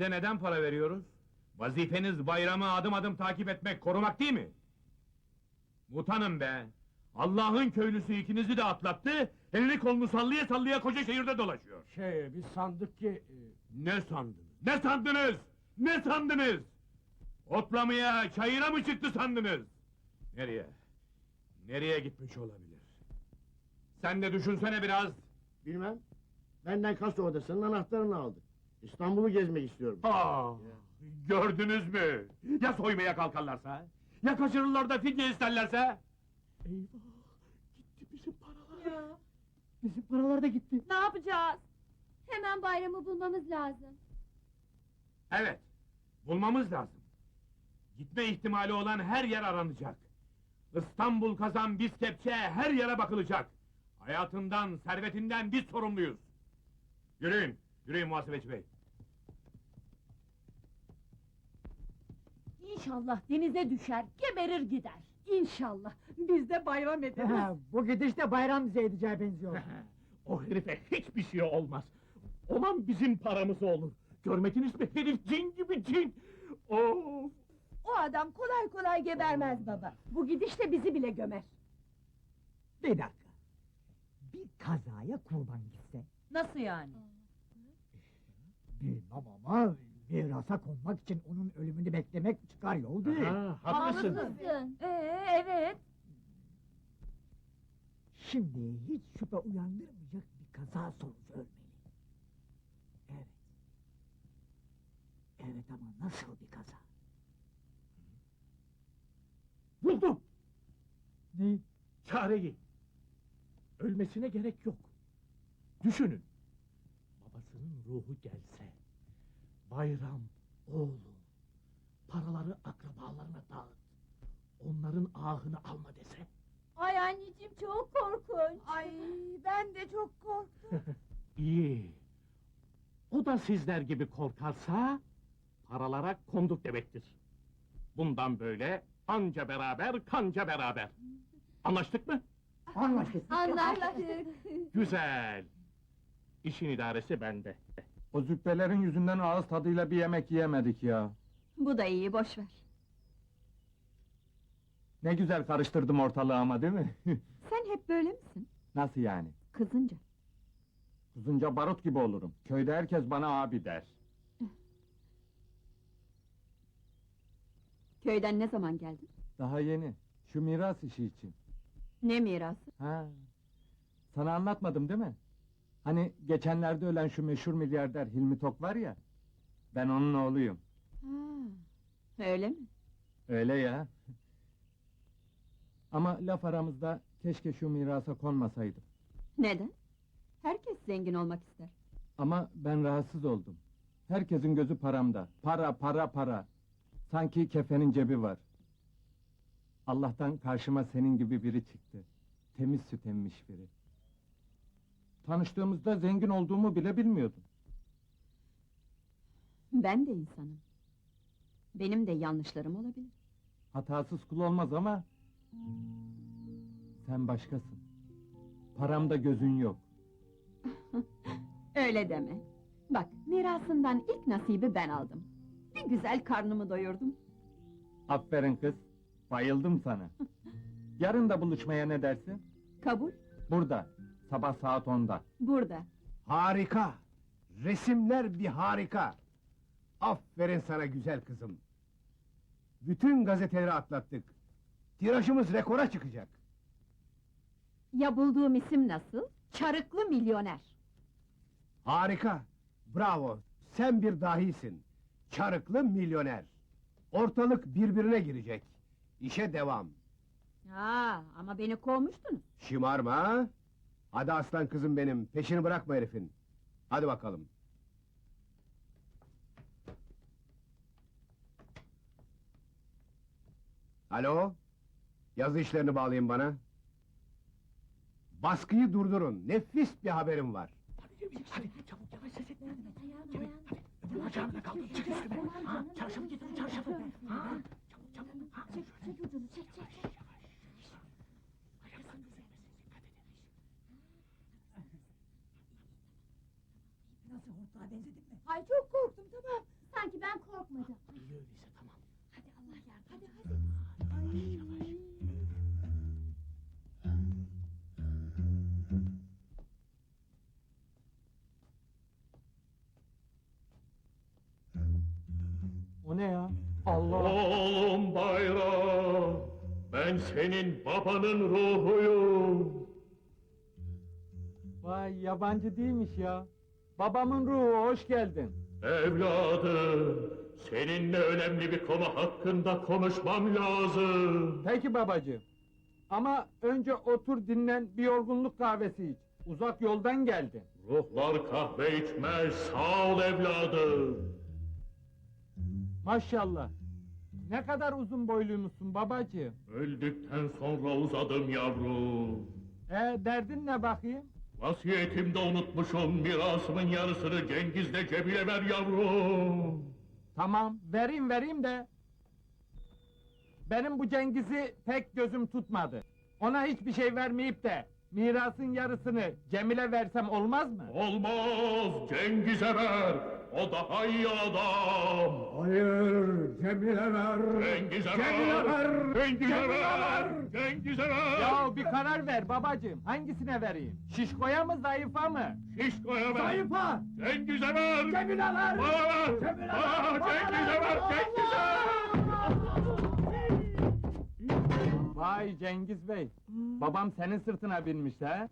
Size neden para veriyoruz? Vazifeniz bayramı adım adım takip etmek, korumak değil mi? Utanın be! Allah'ın köylüsü ikinizi de atlattı, elini kolunu sallaya sallaya koca şehirde dolaşıyor. Şey, biz sandık ki... e, Ne sandınız? Ne sandınız? Ne sandınız? Otlamaya, çayıra mı çıktı sandınız? Nereye? Nereye gitmiş olabilir? Sen de düşünsene biraz. Bilmem. Benden kasa odasının anahtarını aldı. İstanbul'u gezmek istiyorum. Aa, gördünüz mü? Ya soymaya kalkarlarsa? Ya kaçırırlar da fidye isterlerse? Eyvah! Gitti bizim paralar. Bizim paralar da gitti. Ne yapacağız? Hemen bayramı bulmamız lazım. Evet, bulmamız lazım. Gitme ihtimali olan her yer aranacak. İstanbul kazan biz kepçe her yere bakılacak. Hayatından, servetinden biz sorumluyuz. Yürüyün, yürüyün muhasebeci bey. İnşallah denize düşer, geberir gider. İnşallah. Biz de bayram ederiz. Bu gidişte bayram bize edeceğe benziyor. O herife hiçbir şey olmaz. Olan bizim paramız olur. Görmediniz mi herif cin gibi cin. Of! O adam kolay kolay gebermez baba. Bu gidişle bizi bile gömer. Bir dakika. Bir kazaya kurban gitse. Nasıl yani? Bilmem ama mirasa konmak için onun ölümünü beklemek çıkar yol değil. Ha, haklısın. Ee, evet. Şimdi hiç şüphe uyandırmayacak bir kaza sonucu ölmeli. Evet. Evet ama nasıl bir kaza? Buldum Ne? çareyi. Ölmesine gerek yok. Düşünün. Babasının ruhu gelse. Bayram, oğlum. Paraları akrabalarına dağıt. Onların ahını alma dese. Ay anneciğim çok korkunç. Ay ben de çok korktum. İyi. O da sizler gibi korkarsa paralara konduk demektir. Bundan böyle anca beraber kanca beraber. Anlaştık mı? Anlaştık. Anlaştık. Güzel. İşin idaresi bende. O züppelerin yüzünden ağız tadıyla bir yemek yiyemedik ya. Bu da iyi boş ver. Ne güzel karıştırdım ortalığı ama değil mi? Sen hep böyle misin? Nasıl yani? Kızınca. Kızınca barut gibi olurum. Köyde herkes bana abi der. Köyden ne zaman geldin? Daha yeni. Şu miras işi için. Ne mirası? Ha. Sana anlatmadım değil mi? Hani geçenlerde ölen şu meşhur milyarder Hilmi Tok var ya. Ben onun oğluyum. Ha, öyle mi? Öyle ya. Ama laf aramızda keşke şu mirasa konmasaydım. Neden? Herkes zengin olmak ister. Ama ben rahatsız oldum. Herkesin gözü paramda. Para, para, para. Sanki kefenin cebi var. Allah'tan karşıma senin gibi biri çıktı. Temiz süt emmiş biri. Tanıştığımızda zengin olduğumu bile bilmiyordum. Ben de insanım. Benim de yanlışlarım olabilir. Hatasız kul olmaz ama... Sen başkasın. Paramda gözün yok. Öyle deme. Bak, mirasından ilk nasibi ben aldım. Bir güzel karnımı doyurdum. Aferin kız. Bayıldım sana. Yarın da buluşmaya ne dersin? Kabul, Burada. Sabah saat 10'da. burada. Harika! Resimler bir harika! Aferin sana güzel kızım. Bütün gazeteleri atlattık. Tirajımız rekora çıkacak. Ya bulduğum isim nasıl? Çarıklı milyoner. Harika! Bravo! Sen bir dahisin. Çarıklı milyoner. Ortalık birbirine girecek. İşe devam. Ha, ama beni kovmuştunuz. Şımarma? Hadi aslan kızım benim, peşini bırakma herifin. Hadi bakalım. Alo? Yazı işlerini bağlayın bana. Baskıyı durdurun, nefis bir haberim var. Hadi çabuk yavaş ses etme. Cemil hadi öbür bacağımda kaldım çık üstüme. Ha, çarşafı getir çarşafı. Ha, Allah! Oğlum bayram, ben senin babanın ruhuyum. Vay yabancı değilmiş ya. Babamın ruhu hoş geldin. Evladım, seninle önemli bir konu hakkında konuşmam lazım. Peki babacığım. Ama önce otur dinlen bir yorgunluk kahvesi iç. Uzak yoldan geldin. Ruhlar kahve içmez, sağ ol evladım. Maşallah. Ne kadar uzun boyluymuşsun babacığım. Öldükten sonra uzadım yavrum. E derdin ne bakayım? Vasiyetimde unutmuşum, mirasımın yarısını Cengiz'le Cemile ver yavrum. Tamam vereyim vereyim de. Benim bu Cengiz'i pek gözüm tutmadı. Ona hiçbir şey vermeyip de mirasın yarısını Cemile versem olmaz mı? Olmaz, Cengiz'e ver, o daha iyi adam. Hayır, Cemile ver! Cengiz'e Cemile ver! Cengiz'e Cemile ver! ver! Cengiz'e ver! Ya bir karar ver babacığım. Hangisine vereyim? Şişkoya mı zayıfa mı? Şişko'ya ver! Zayıfa! Cengiz'e ver! Cemile ver! Bana ver! Cemile Bana, ver! Cengiz'e ver! ver! Cengiz'e! Vay Cengiz Bey. Babam senin sırtına binmiş ha?